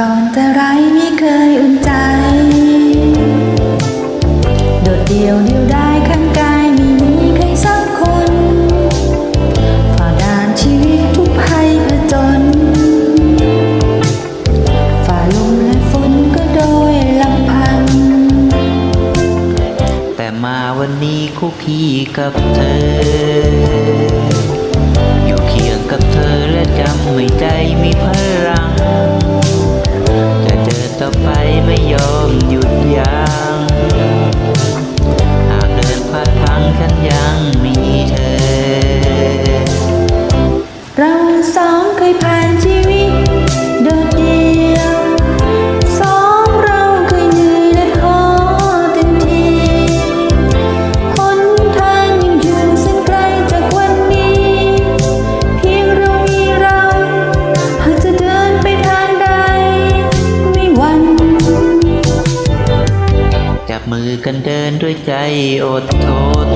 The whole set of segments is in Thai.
ก่อนแต่ไรไม่เคยอุ่นใจ โดดเดี่ยวเดียวได้ข้างกายไม่มีใครสักคนฝ่าด่านชีวิตทุกภัยผจญฝ่าลมและฝนก็โดยลำพัง แต่มาวันนี้คุกคีกับเธอ มือกันเดินด้วยใจอดทน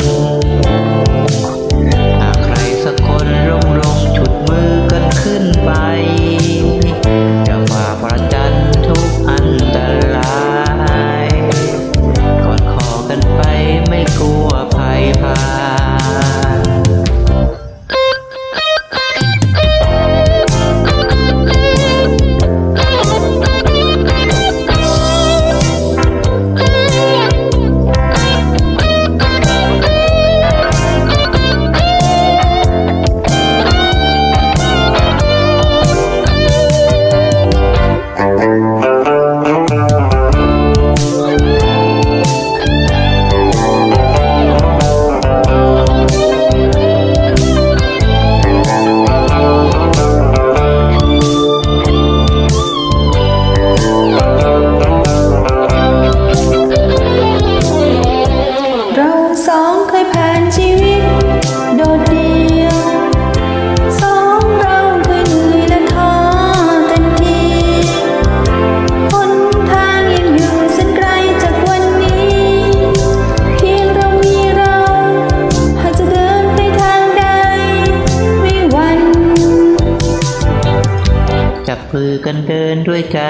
พือกันเดินด้วยใจ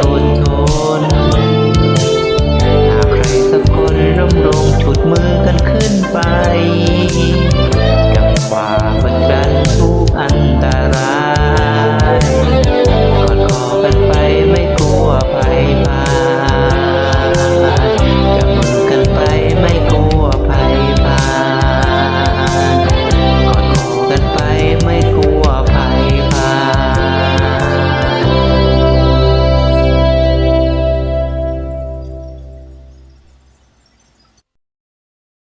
อดทน หากใครสักคนร่ำรงฉุดมือกันขึ้นไป